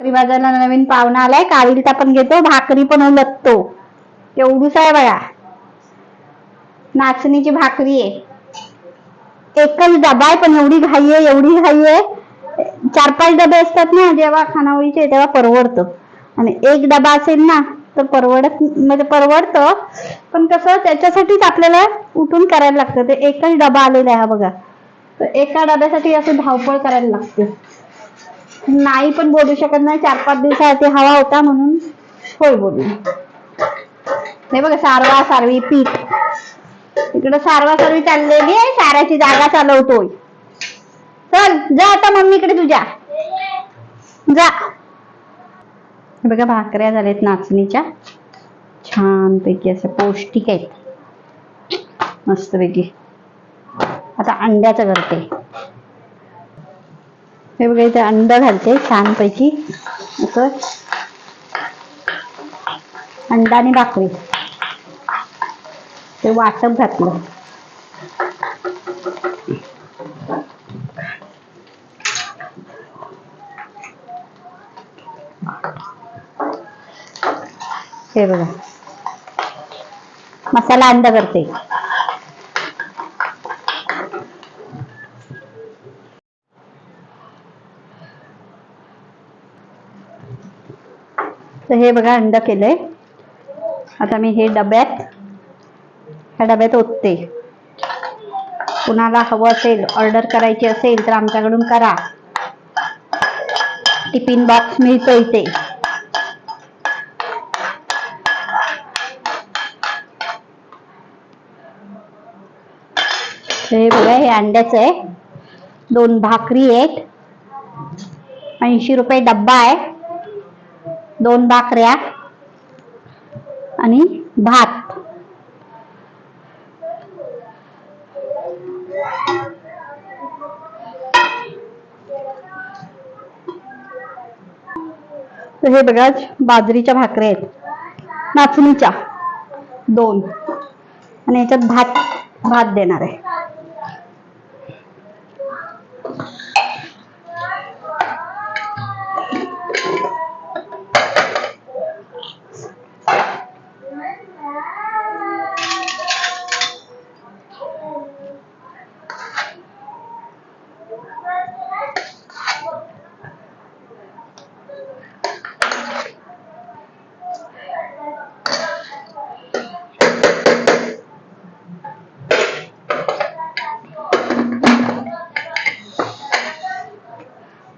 भाकरी नवीन पाहुणा आलाय काविलता पण घेतो भाकरी पण उलटतो एवढूच आहे बघा नाचणीची भाकरी आहे. एकच डबा आहे पण एवढी घाई आहे एवढी घाई आहे. चार पाच डबे असतात ना जेव्हा खानावळीचे तेव्हा परवडतो. आणि एक डबा असेल ना तर परवडत म्हणजे परवडतं. पण कसं त्याच्यासाठीच आपल्याला उठून करायला लागतं. ते एकच डबा आलेला आहे हा बघा. तर एका डब्यासाठी असं धावपळ करायला लागते. नाही पण बोलू शकत नाही. चार पाच दिवसासाठी हवा होता म्हणून होय बोलू. हे बघा सारवा सारवी पीठ. इकडं सारवा सारवी चाललेली आहे. साऱ्याची जागा चालवतोय. चल जा आता मम्मीकडे तुझ्या. जा. हे बघा भाकऱ्या झाल्यात नाचणीच्या. छान पैकी असं पौष्टिक आहेत. मस्तपैकी. आता अंड्याचं करते. हे बघा इथे अंड घालते छानपैकी. असं. अंडा आणि भाकरी. ते वाटप घातलं. हे बघा. मसाला अंडा करते. तर हे बघा अंड केलंय. आता मी हे डब्यात ह्या डब्यात ओतते. कुणाला हवं असेल ऑर्डर करायची असेल तर आमच्याकडून करा. टिफिन बॉक्स मिळतो इथे. हे बघा हे अंड्याचं आहे. दोन भाकरी आहेत. ऐंशी रुपये डब्बा आहे. दोन भाकऱ्या आणि भात. तर हे बघा बाजरीच्या भाकऱ्या आहेत. नाचणीच्या दोन. आणि याच्यात भात भात देणार आहे.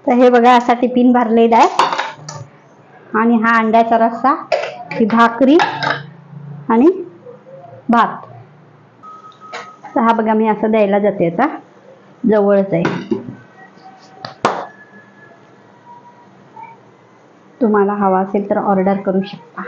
तर हे बघा असा टिफिन भरलेला आहे. आणि हा अंड्याचा रस्सा ही भाकरी आणि भात. तर हा बघा मी असं द्यायला जाते आता. जवळच आहे. तुम्हाला हवा असेल तर ऑर्डर करू शकता.